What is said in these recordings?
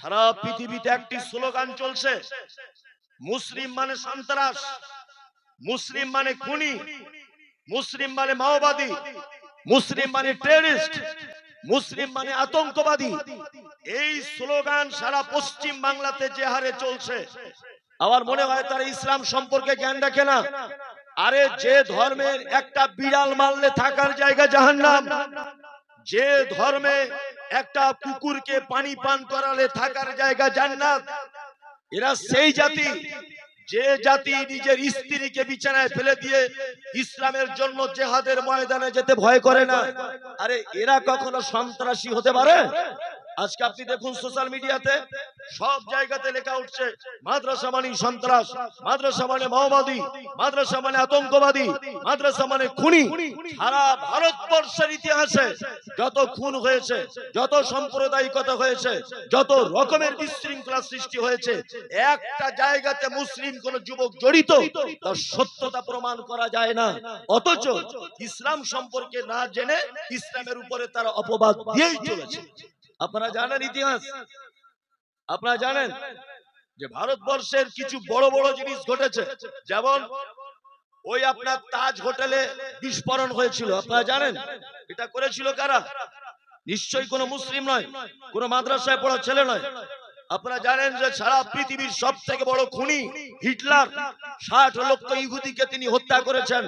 সারা পৃথিবীতে একটি স্লোগান চলছে, মুসলিম মানে সন্ত্রাস, মুসলিম মানে খুনি, মুসলিম মানে মাওবাদী, মুসলিম মানে টেরিস্ট মুসলিম মানে আতঙ্কবাদী। এই স্লোগান সারা পশ্চিম বাংলাতে যে হারে চলছে, আমার মনে হয় তারা ইসলাম সম্পর্কে জ্ঞান রাখে না। আরে যে ধর্মের একটা বিড়াল মারলে থাকার জায়গা জাহান্নাম, যে ধর্মে একটা কুকুরকে পানি পান করালে থাকার জায়গা জান্নাত। এরা সেই জাতি যে জাতি নিজের স্ত্রীকে বিছানায় ফেলে দিয়ে ইসলামের জন্য জেহাদের ময়দানে যেতে ভয় করে না। আরে এরা কখনো সন্ত্রাসী হতে পারে? আজকে আপনি দেখুন সোশ্যাল মিডিয়াতে সব জায়গাতে লেখা উঠছে, মাদ্রাসা মানে সন্ত্রাস, মাদ্রাসা মানে মাওবাদী, মাদ্রাসা মানে আতঙ্কবাদী, মাদ্রাসা মানে খুনি। সারা ভারতবর্ষের ইতিহাসে যত খুন হয়েছে, যত সাম্প্রদায়িকতা হয়েছে, যত রকমের বিশৃঙ্খলা সৃষ্টি হয়েছে, একটা জায়গাতে মুসলিম কোন যুবক জড়িত, তার সত্যতা প্রমাণ করা যায় না। অথচ ইসলাম সম্পর্কে না জেনে ইসলামের উপরে তারা অপবাদ দিয়েই চলেছে। আপনারা জানেন ইতিহাস? আপনারা জানেন যে ভারতবর্ষের কিছু বড় বড় জিনিস ঘটেছে। যেমন ওই আপনার তাজ হোটেলে বিস্ফোরণ হয়েছিল। আপনারা জানেন? এটা করেছিল কারা? নিশ্চয়ই কোনো মুসলিম নয়, কোনো মাদ্রাসায় পড়া ছেলে নয়। আপনারা জানেন যে সারা পৃথিবীর সব থেকে বড় খুনি হিটলার, ষাট লক্ষ ইহুদিকে তিনি হত্যা করেছেন।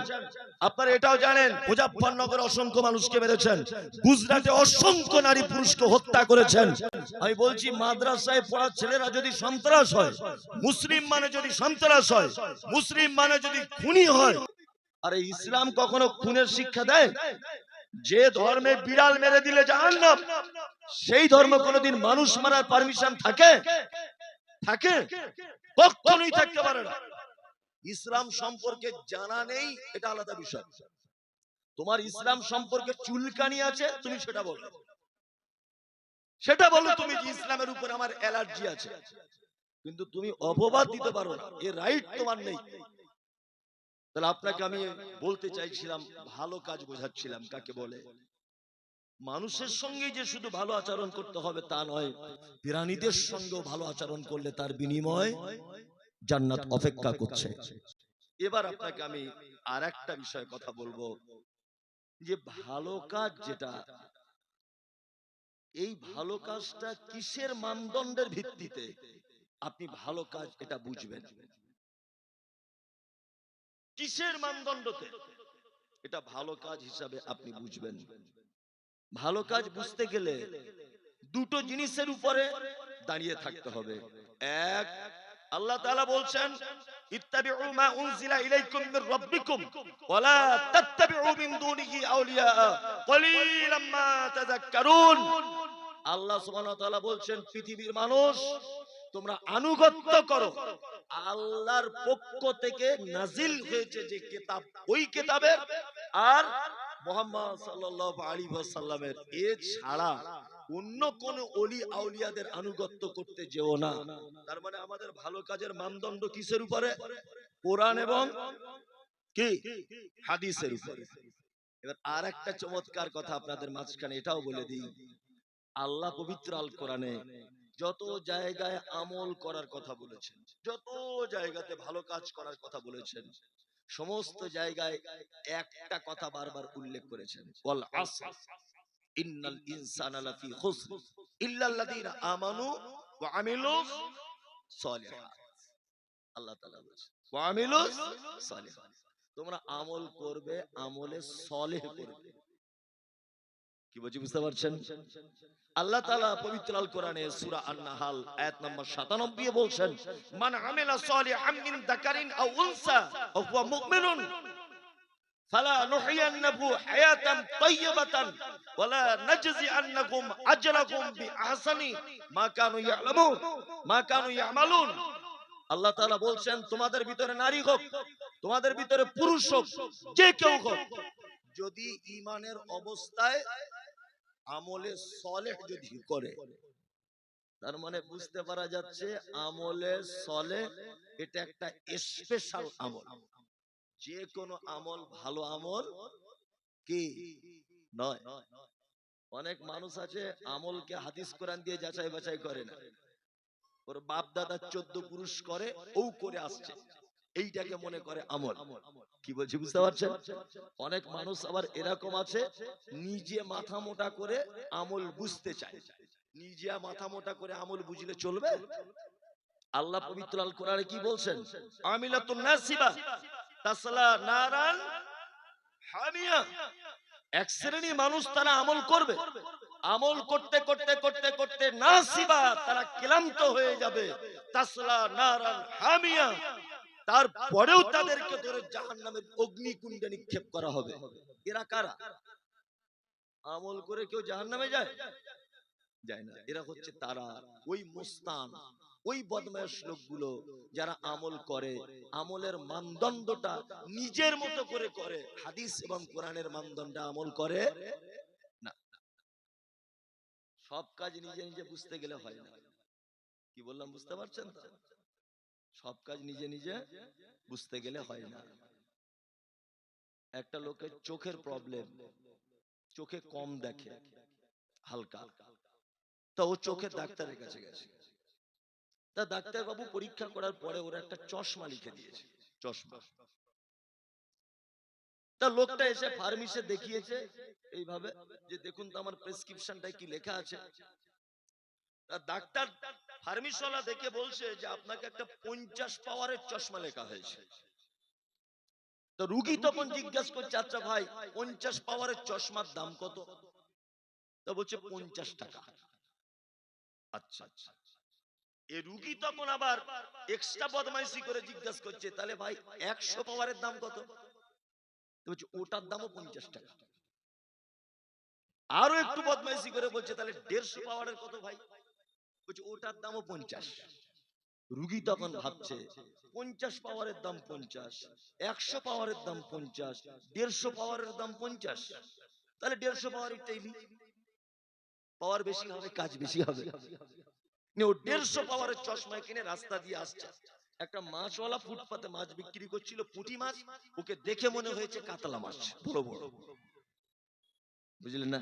আপনারা এটাও জানেন মুজাফরনগর অসংখ্য মানুষকে মেরেছেন, গুজরাটে অসংখ্য নারী পুরুষকে হত্যা করেছেন। আমি বলছি, মাদ্রাসায় পড়া ছেলেরা যদি সন্ত্রাস হয়, মুসলিম মানে যদি সন্ত্রাস হয়, মুসলিম মানে যদি খুনি হয়, আরে ইসলাম কখনো খুনের শিক্ষা দেয়? যে ধর্মে বিড়াল মেরে দিলে জাহান্নাম। সেই ধর্ম কোনোদিন মানুষ মারার পারমিশন থাকে? থাকে? কখনোই থাকতে পারে না। ইসলাম সম্পর্কে জানা নেই, এটা আলাদা বিষয়। তোমার ইসলাম সম্পর্কে চুলকানি আছে, তুমি সেটা বলো। সেটা বলো তুমি ইসলামের উপর আমার অ্যালার্জি আছে। কিন্তু তুমি অপবাদ দিতে পারো না, এ রাইট তোমার নেই। তাহলে আপনাকে আমি বলতে চাইছিলাম, ভালো কাজ বোঝাচ্ছিলাম কাকে বলে? মানুষের সঙ্গে যে শুধু ভালো আচরণ করতে হবে তা নয় প্রাণীদের সঙ্গেও ভালো আচরণ করলে তার বিনিময় জান্নাত অপেক্ষা করছে। এবার আপনাকে আমি আর একটা বিষয়ে কথা বলব যে ভালো কাজ যেটা এই ভালো কাজটা কিসের মানদণ্ডের ভিত্তিতে? আপনি ভালো কাজ এটা বুঝবেন। কিসের মানদণ্ডতে? এটা ভালো কাজ হিসাবে আপনি বুঝবেন। ভালো কাজ বুঝতে গেলে দুটো জিনিসের উপরে দাঁড়িয়ে থাকতে হবে। এক, আল্লাহ তাআলা বলছেন ইত্তাবিউ মা উনজিলা ইলাইকুম মির রাব্বিকুম ওয়ালা তাত্তাবিউ মিন দুনিহি আউলিয়া কলিলাম মা তাযাক্কারুন। আল্লাহ সুবহানাহু ওয়া বলছেন, পৃথিবীর মানুষ, তোমরা আনুগত্য করো। আল্লাহর পক্ষ থেকে নাজিল হয়েছে যে কিতাব, ওই কিতাবের, আর মানে মানদণ্ড কিসের উপরে? কোরআন এবং কি? হাদিসের উপরে। এবার আর একটা চমৎকার কথা আপনাদের মাঝখানে এটাও বলে দিই। আল্লাহ পবিত্র আল কোরআনে যত জায়গায় আমল করার কথা বলেছেন, যত জায়গাতে ভালো কাজ করার কথা বলেছেন সমস্ত জায়গায় একটা কথা বারবার উল্লেখ করেছেন। ওয়াল ইন্নাল আমানু আল্লাহ তোমরা আমল করবে, আমলে সলেহ করবে। কি বলছি বুঝতে পারছেন? আল্লাহ তাআলা পবিত্র আল কোরআনে সূরা আন-নাহাল আয়াত নম্বর 97 এ বলছেন মান আমিলা সালিহাম মিন যাকারিন আও উনসা ওয়া হুয়া মুমিনুন ফালা নুহইয়ান্নাহু হায়াতান তাইয়্যিবাতান ওয়ালা নাজজিআন্নাকুম আজরাকুম বিআহসানি মা কানু ইয়ালামুন মা কানু ইয়ামালুন। আল্লাহ তাআলা বলছেন তোমাদের ভিতরে নারী হোক তোমাদের ভিতরে পুরুষ হোক যে কেউ হোক যদি ইমানের অবস্থায় আমলে সলেহ যদি করে তার মানে বুঝতে পারা যাচ্ছে আমলে সলে এটা একটা স্পেশাল আমল। যে কোনো আমল ভালো আমল কি? নয়। অনেক মানুষ আছে আমলকে হাদিস কোরআন দিয়ে যাচাই বাছাই করে না। ওর বাপ দাদা চোদ্দ পুরুষ করে ও করে আসছে। এইটাকে মনে করে আমল। কি বলছি বুঝতে পারছেন? অনেক মানুষ আবার এরকম আছে নিজে মাথা মোটা করে আমল বুঝতে চায়। নিজে মাথা মোটা করে আমল বুঝলে চলবে? আল্লাহ পবিত্র আল কোরআনে কি বলছেন? আমিলাতুন নাসিবা তাসলা নারান হামিয়া। এক শ্রেণি মানুষ তারা আমল করবে। আমল করতে করতে করতে করতে নাসিবা তারা ক্লান্ত হয়ে যাবে। তাসলা নারান হামিয়া। তারপরেও তাদেরকে ধরে জাহান্নামের অগ্নিকুণ্ডে নিক্ষেপ করা হবে। এরা কারা? আমল করে কেউ জাহান্নামে যায়? যায়। না। এরা হচ্ছে তারা ওই মুস্তান ওই বদমাস লোকগুলো যারা আমল করে আমলের মানদণ্ডটা নিজের মতো করে করে হাদিস এবং কোরআনের মানদণ্ড আমল করে? না। সব কাজ নিজে নিজে বুঝতে গেলে হয় না। কি বললাম বুঝতে পারছেন সব কাজ নিজে নিজে বুঝতে গেলে হয় না। একটা লোকের চোখের প্রবলেম চোখে কম দেখে হালকা। তা ও চোখের ডাক্তারের কাছে গেছে। তা ডাক্তার বাবু পরীক্ষা করার পরে ওরা একটা চশমা লিখে দিয়েছে চশমা। তা লোকটা এসে ফার্মেসে দেখিয়েছে এইভাবে যে দেখুন তো আমার প্রেসক্রিপশনটায় কি লেখা আছে। ডাক্তার ফার্মেসওয়ালা দেখে বলছে যে আপনাকে একটা পঞ্চাশ পাওয়ারের চশমা লেখা হয়েছে। তো রুগী তখন জিজ্ঞাসা করছে আচ্ছা ভাই, পঞ্চাশ পাওয়ারের চশমার দাম কত? বলছে, পঞ্চাশ টাকা। আচ্ছা আচ্ছা। এ রুগী তখন আবার এক্সট্রা বদমাইশি করে জিজ্ঞাসা করছে, তাহলে ভাই, একশো পাওয়ারের দাম কত? বলছে, ওটার দামও পঞ্চাশ টাকা। আরও একটু বদমাইশি করে বলছে, তাহলে দেড়শো পাওয়ারের কত ভাই? বলছে ওটার দামও পঞ্চাশ। রুগী তখন ভাবছে পঞ্চাশ পাওয়ারের দাম পঞ্চাশ একশো পাওয়ারের দাম পঞ্চাশ দেড়শো পাওয়ারের দাম পঞ্চাশ। তাহলে দেড়শো পাওয়ারেরটাই নি পাওয়ার বেশি হবে কাজ বেশি হবে। ও দেড়শো পাওয়ারের চশমা কিনে রাস্তা দিয়ে আসছে। একটা মাছওয়ালা ফুটপাতে মাছ বিক্রি করছিল পুঁটি মাছ। ওকে দেখে মনে হয়েছে কাতলা মাছ বড় বড়। বুঝলেন না?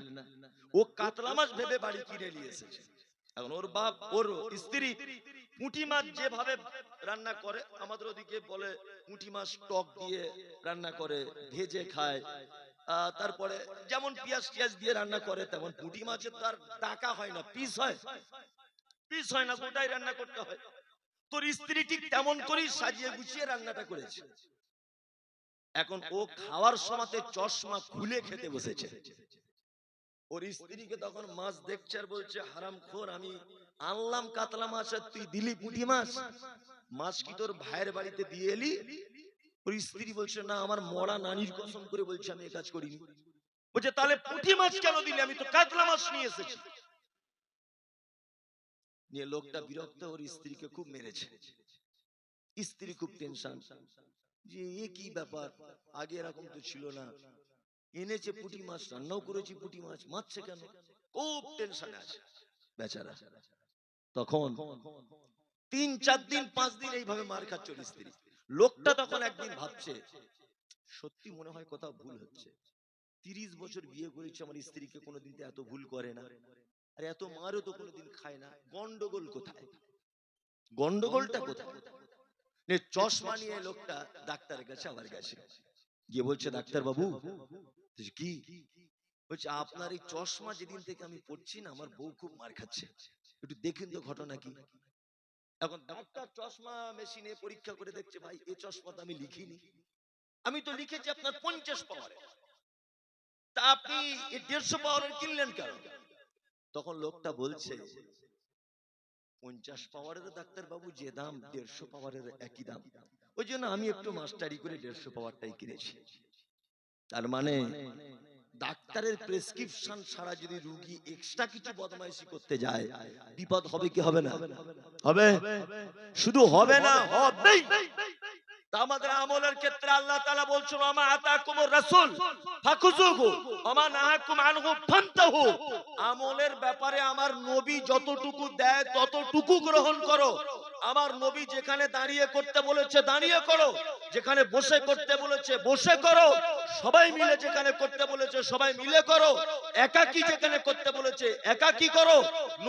ও কাতলা মাছ ভেবে বাড়ি কিনে নিয়ে এসেছে। এখন ওর বাপ, ওর স্ত্রী পুঁটি মাছ যেভাবে রান্না করে, আমাদের ওদিকে বলে পুঁটি মাছ টক দিয়ে রান্না করে, ভেজে খায়। তারপরে যেমন পেঁয়াজ টিয়াজ দিয়ে রান্না করে, তেমন পুঁটি মাছের তো আর টাকা হয় না, পিস হয়। পিস হয় না, গোটাই রান্না করতে হয়। তোর স্ত্রী ঠিক তেমন করেই সাজিয়ে গুছিয়ে রান্নাটা করেছে। এখন ও খাওয়ার সময়তে চশমা খুলে খেতে বসেছে। ওর স্ত্রীকে তখন মাছ দেখছে আর বলছে হারাম খোর আমি আনলাম কাতলা মাছ আর তুই দিলি পুঁটি মাছ। মাছ। কি তোর ভাইয়ের বাড়িতে দিয়ে এলি? ওর স্ত্রী বলছে না আমার মরা নানির কসম করে বলছে আমি এ কাজ করিনি। বলছে তাহলে পুঁটি মাছ কেন দিলে? আমি তো কাতলা মাছ নিয়ে এসেছি। নিয়ে লোকটা বিরক্ত ওর স্ত্রীকে খুব মেরেছে। স্ত্রী খুব টেনশন। যে এ কি ব্যাপার? আগে এরকম তো ছিল না। এনেছে পুঁটি মাছ রান্নাও করেছি পুঁটি মাছ মারছে কেন? খুব টেনশনে আছে। বেচারা তখন তিন চার দিন পাঁচ দিন এইভাবে মার খাচ্ছে স্ত্রী লোকটা তখন একদিন ভাবছে সত্যি মনে হয় কোথাও ভুল হচ্ছে। তিরিশ বছর বিয়ে করেছে আমার স্ত্রীকে কোনোদিন তো এত ভুল করে না। আর এত মারও তো কোনোদিন খায় না। গন্ডগোল কোথায়? গন্ডগোলটা কোথায়? চশমা নিয়ে লোকটা ডাক্তারের কাছে আবার গেছে গিয়ে বলছে ডাক্তার বাবু কি? বলছে আপনার এই চশমা যেদিন থেকে আমি পড়ছি না আমার বউ খুব মার খাচ্ছে। একটু দেখুন তো ঘটনা কি? এখন ডাক্তার চশমা মেশিনে পরীক্ষা করে দেখছে ভাই এই চশমা তো আমি লিখিনি। আমি তো লিখেছি আপনার পঞ্চাশ পাওয়ারে তা আপনি এই দেড়শো পাওয়ারের কিনলেন কেন? তখন লোকটা বলছে পঞ্চাশ পাওয়ারের ডাক্তার বাবু যে দাম দেড়শো পাওয়ারের একই দাম। ওই জন্য আমি একটু মাস্টারি করে দেড়শো পাওয়ারটাই কিনেছি। তার মানে ডাক্তারের প্রেসক্রিপশন ছাড়া যদি রুগী এক্সট্রা কিছু বদমাইশি করতে যায়, বিপদ হবে কি হবে না? হবে? শুধু হবে না, হবেই। আমাদের আমলের ক্ষেত্রে আল্লাহ তাআলা বলছেন আমা আতাকুমুর রাসূল ফাকুজুহু আমা নাহাকুম আনহু, ফান্তাহু। আমলের ব্যাপারে আমার নবী যতটুকু দেয়, ততটুকু গ্রহণ করো। আমার নবী যেখানে দাঁড়িয়ে করতে বলেছে দাঁড়িয়ে করো। যেখানে বসে করতে বলেছে বসে করো। সবাই মিলে যেখানে করতে বলেছে, সবাই মিলে করো। একাকি যেখানে করতে বলেছে, একাকি করো।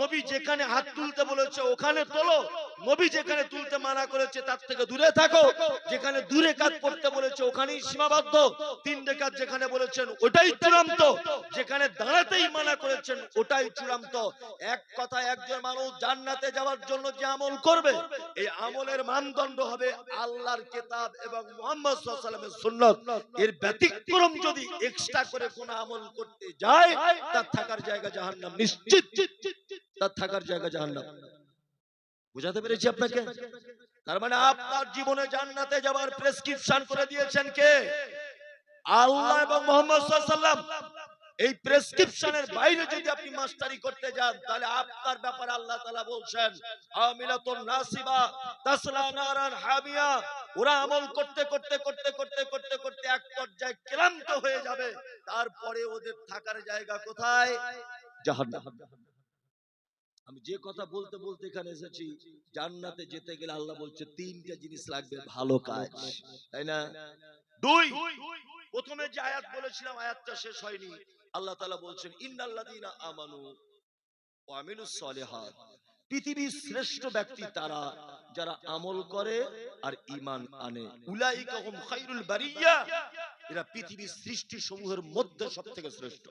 নবী যেখানে হাত তুলতে বলেছে, ওখানে তোলো। নবী যেখানে তুলতে মানা করেছে, তার থেকে দূরে থাকো। যেখানে দূরে কাজ করতে বলেছে, ওখানেই সীমাবদ্ধ। তিন রেখাত যেখানে বলেছেন, ওটাই চূড়ান্ত। যেখানে দাঁড়াতেই মানা করেছেন, ওটাই চূড়ান্ত। এক কথা একজন মানুষ জান্নাতে যাওয়ার জন্য যে আমল করবে, এই আমলের মানদণ্ড হবে আল্লাহর কেতাব এবং মোহাম্মদ সাল্লামের সুন্নত। এর ব্যতিক্রম যদি এক্সট্রা করে কোন আমল করতে যায় তার থাকার জায়গা জাহান্নাম নিশ্চিত। তার থাকার জায়গা জাহান্নাম। বুঝাতে পেরেছি আপনাকে? তার মানে আপনার জীবনে জান্নাতে যাওয়ার প্রেসক্রিপশন করে দিয়েছেন কে? আল্লাহ এবং মোহাম্মদ সাল্লাম এই প্রেসক্রিপশনের বাইরে যদি আপনি মাস্টারি করতে যান তাহলে আপনার ব্যাপারে আল্লাহ তাআলা বলছেন আমিলাতুন নাসিবা তাসলা নারান হামিয়া। ওরা আমল করতে করতে করতে করতে করতে করতে এক পর্যায়ে ক্লান্ত হয়ে যাবে। তারপরে ওদের থাকার জায়গা কোথায়? আমি যে কথা বলতে বলতে এখানে এসেছি, জান্নাতে যেতে গেলে আল্লাহ বলছে, তিনটা জিনিস লাগবে, ভালো কাজ। তাই না? দুই, প্রথমে যে আয়াত বলেছিলাম, আয়াতটা শেষ হয়নি। আল্লাহ তাআলা বলছেন, ইন্নাল্লাযীনা আমানু ওয়া আমিলুস পৃথিবীর শ্রেষ্ঠ ব্যক্তি তারা, যারা আমল করে আর ঈমান আনে। বারিয়া। এরা পৃথিবীর সৃষ্টি সমূহের মধ্যে সবথেকে শ্রেষ্ঠ।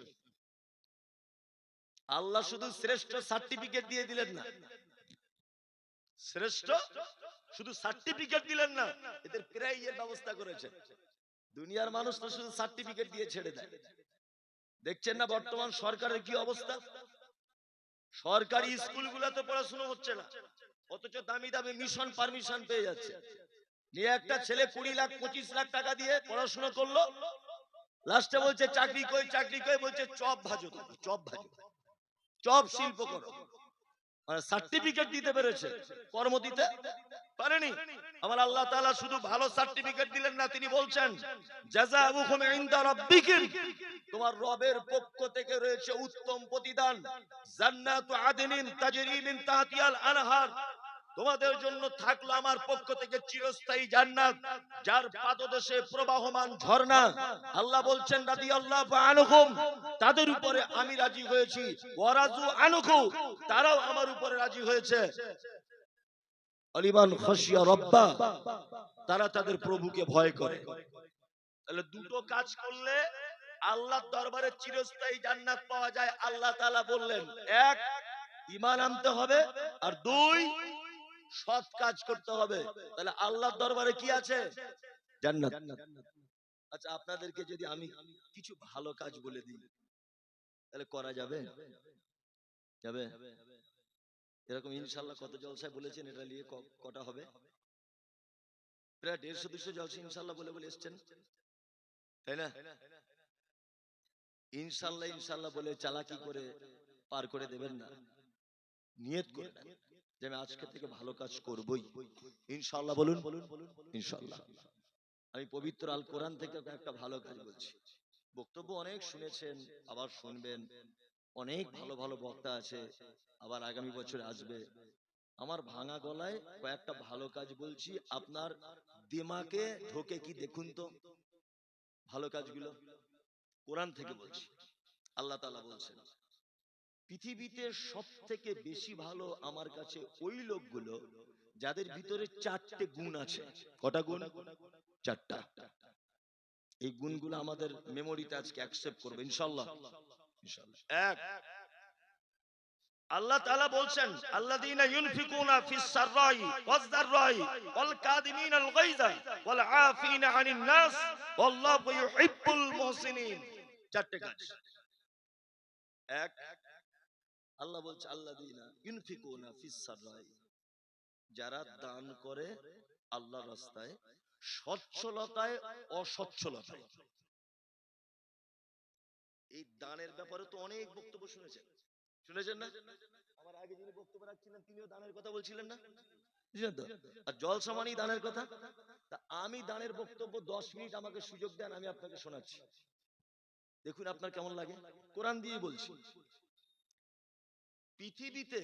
আল্লাহ শুধু শ্রেষ্ঠ সার্টিফিকেট দিয়ে দিলেন না। শ্রেষ্ঠ শুধু সার্টিফিকেট দিলেন না, এদের প্রাইজের ব্যবস্থা করেছেন দুনিয়ার মানুষ তো শুধু সার্টিফিকেট দিয়ে ছেড়ে দেয়। দেখছেন না বর্তমান সরকারের কি অবস্থা? সরকারি স্কুলগুলোতে পড়াশোনা হচ্ছে না। অথচ দামি দামি মিশন পারমিশন পেয়ে যাচ্ছে। নিয়ে একটা ছেলে কুড়ি লাখ পঁচিশ লাখ টাকা দিয়ে পড়াশোনা করল। লাস্টে বলছে চাকরি কই চাকরি কই বলছে চপ ভাজো চপ ভাজো। চপ শিল্প করো। সার্টিফিকেট দিতে পেরেছে। কর্ম দিতে? পারেনি। আমার আল্লাহ তাআলা শুধু ভালো সার্টিফিকেট দিলেন না তিনি বলছেন জাযাউকুম ইনদা রাব্বিকুম। তোমার রবের পক্ষ থেকে রয়েছে উত্তম প্রতিদান। জান্নাতু আদনিন তাজরি মিন তাহতিহাল আনহার। তোমাদের জন্য থাকল আমার পক্ষ থেকে চিরস্থায়ী জান্নাত, যার পাদদেশে প্রবাহমান ঝর্ণা। আল্লাহ বলছেন, রাদিয়াল্লাহু আনহুম, তাদের উপরে আমি রাজি হয়েছি। ওয়ারাজু আনহু, তারাও আমার উপরে রাজি হয়েছে। আলিমান খাশিয়া রব্বা, তারা তাদের প্রভুকে ভয় করে। তাহলে দুটো কাজ করলে আল্লাহর দরবারে চিরস্থায়ী জান্নাত পাওয়া যায়। আল্লাহ তাআলা বললেন, এক, ঈমান আনতে হবে, আর দুই সৎ কাজ করতে হবে। তাহলে আল্লাহর দরবারে কি আছে? জান্নাত। আচ্ছা আপনাদেরকে যদি আমি কিছু ভালো কাজ বলে দিই, তাহলে করা যাবে? যাবে? এরকম ইনশাল্লাহ কত জলসায় বলেছেন, এটা নিয়ে কটা হবে? প্রায় দেড়শো দুশো জলসা ইনশাল্লাহ বলে বলে এসছেন। তাই না? ইনশাল্লাহ ইনশাল্লাহ বলে চালাকি করে পার করে দেবেন না। নিয়ত করে যে আমি আজকে থেকে ভালো কাজ করবই। ইনশাল্লাহ বলুন। ইনশাল্লাহ আমি পবিত্র আল কোরআন থেকে একটা ভালো কাজ বলছি। বক্তব্য অনেক শুনেছেন আবার শুনবেন। অনেক ভালো ভালো বক্তা আছে। আবার আগামী বছর আসবে। আমার ভাঙা গলায় কয়েকটা ভালো কাজ বলছি। আপনার দিমাকে ঢোকে কি দেখুন তো? ভালো কাজগুলো কোরআন থেকে বলছি। আল্লাহ তাআলা বলছেন। পৃথিবীতে সব থেকে বেশি ভালো আমার কাছে ওই লোকগুলো যাদের ভিতরে চারটে গুণ আছে। কটা গুণ? চারটা। এই গুণগুলো আমাদের মেমোরিতে আজকে অ্যাকসেপ্ট করবে, ইনশাআল্লাহ। এক। আল্লাহ তাআলা বলছেন, আল্লাযীনা ইউনফিকুনা ফিস সাররাই ওয়াজ দাররাই ওয়াল কাযিমিনাল গায়যা ওয়াল আফিনা আনিন নাস ওয়াল্লাহু ইউহিব্বুল মুহসিনিন। চারটে কাজ এক। আল্লাহ বলছে সাররাই যারা দান করে আল্লাহর রাস্তায়, সচ্ছলতায় অসচ্ছলতায়। এই দানের ব্যাপারে তো অনেক বক্তব্য শুনেছেন। শুনেছেন না? আমার আগে যিনি বক্তব্য রাখছিলেন, তিনিও দানের কথা বলছিলেন না? আর জল সমানই দানের কথা? তা আমি দানের বক্তব্য দশ মিনিট আমাকে সুযোগ দেন, আমি আপনাকে শোনাচ্ছি। দেখুন আপনার কেমন লাগে? কোরআন দিয়ে বলছি। পৃথিবীতে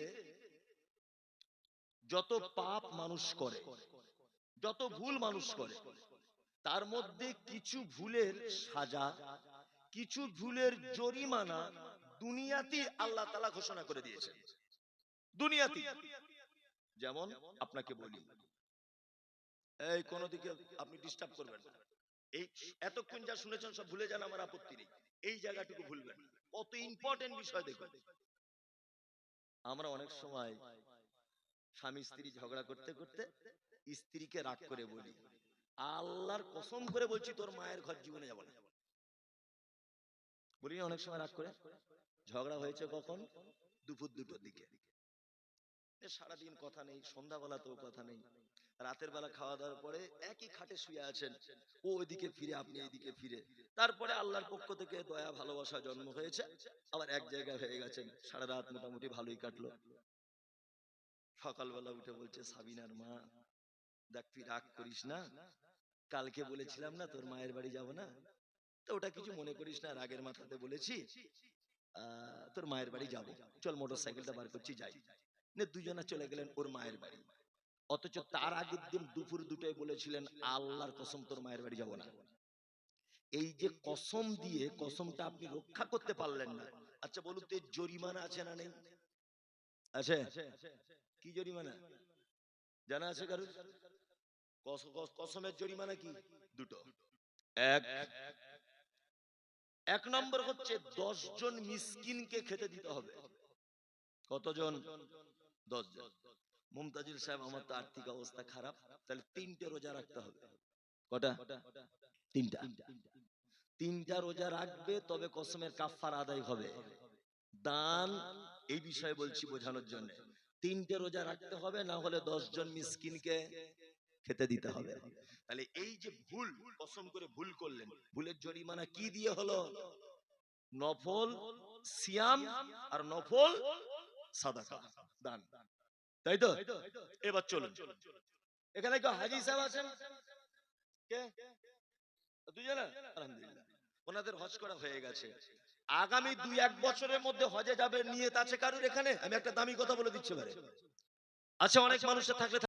যত পাপ মানুষ করে যত ভুল মানুষ করে তার মধ্যে কিছু ভুলের সাজা কিছু ভুলের জরিমানা দুনিয়াতে আল্লাহ তালা ঘোষণা করে দিয়েছেন। দুনিয়াতে যেমন আপনাকে বলি এই কোন দিকে আপনি ডিস্টার্ব করবেন না। এই এতক্ষণ যা শুনেছেন সব ভুলে যান আমার আপত্তি নেই। এই জায়গাটুকু ভুলবেন। কত ইম্পর্টেন্ট বিষয় দেখুন। আমরা অনেক সময় স্বামী স্ত্রী ঝগড়া করতে করতে স্ত্রীকে রাগ করে বলি, আল্লাহর কসম করে বলছি তোর মায়ের ঘর জীবনে যাব না। বলি অনেক সময় রাগ করে। ঝগড়া হয়েছে কখন? দুপুর দুটোর দিকে। সারাদিন কথা নেই সন্ধ্যাবেলাতেও কথা নেই। রাতের বেলা খাওয়া দাওয়ার পরে একই খাটে শুয়ে আছেন। ও ওইদিকে ফিরে, আপনি এইদিকে ফিরে। তারপরে আল্লাহর পক্ষ থেকে দয়া, ভালোবাসা জন্ম হয়েছে। আবার এক জায়গায় হয়ে গেছেন। সারা রাত মোটামুটি ভালোই কাটলো। সকালবেলা উঠে বলছে, সাবিনার মা, দেখ তুই রাগ করিস না। কালকে বলেছিলাম না তোর মায়ের বাড়ি যাব না। তো ওটা কিছু মনে করিস না, রাগের মাথাতে বলেছি। তোর মায়ের বাড়ি যাব। চল মোটর সাইকেলটা বার করছি, যাই। দুজনা চলে গেলেন ওর মায়ের বাড়ি। অথচ তার আগের দিন দুপুর দুটোয় বলেছিলেন আল্লাহর কসম তোর মায়ের বাড়ি যাব না। এই যে কসম দিয়ে কসমটা আপনি রক্ষা করতে পারলেন না। আচ্ছা বলুন তো এর জরিমানা আছে না নেই? আছে? কি জরিমানা? জানা আছে কস- কসমের জরিমানা কি? দুটো। এক। এক নম্বর হচ্ছে দশ জন মিসকিনকে খেতে দিতে হবে। কতজন? দশ জন। মুমতাজুল সাহেব, আমার তো আর্থিক অবস্থা খারাপ, তাহলে তিনটে রোজা রাখতে হবে। কটা? তিনটা। তিনটা রোজা রাখবে, তবে কসমের কাফার আদায় হবে। দান, এই বিষয়ে বলছি বোঝানোর জন্য। তিনটে রোজা রাখতে হবে, না হলে দশ জন মিসকিনকে খেতে দিতে হবে। তাহলে এই যে ভুল, কসম করে ভুল করলেন, ভুলের জরিমানা কি দিয়ে হলো? নফল, সিয়াম আর নফল, সাদাকা, দান। তাই তো? এবার চলুন এখানে কেউ হাজি সাহেব আছেন। কে? দুজনে আলহামদুলিল্লাহ। ওনাদের হজ করা হয়ে গেছে। আগামী দুই এক বছরের মধ্যে হজে যাবে নিয়ে আছে কারুর এখানে? আমি একটা দামি কথা বলে দিচ্ছি ভাই আচ্ছা অনেক মানুষের থাকলে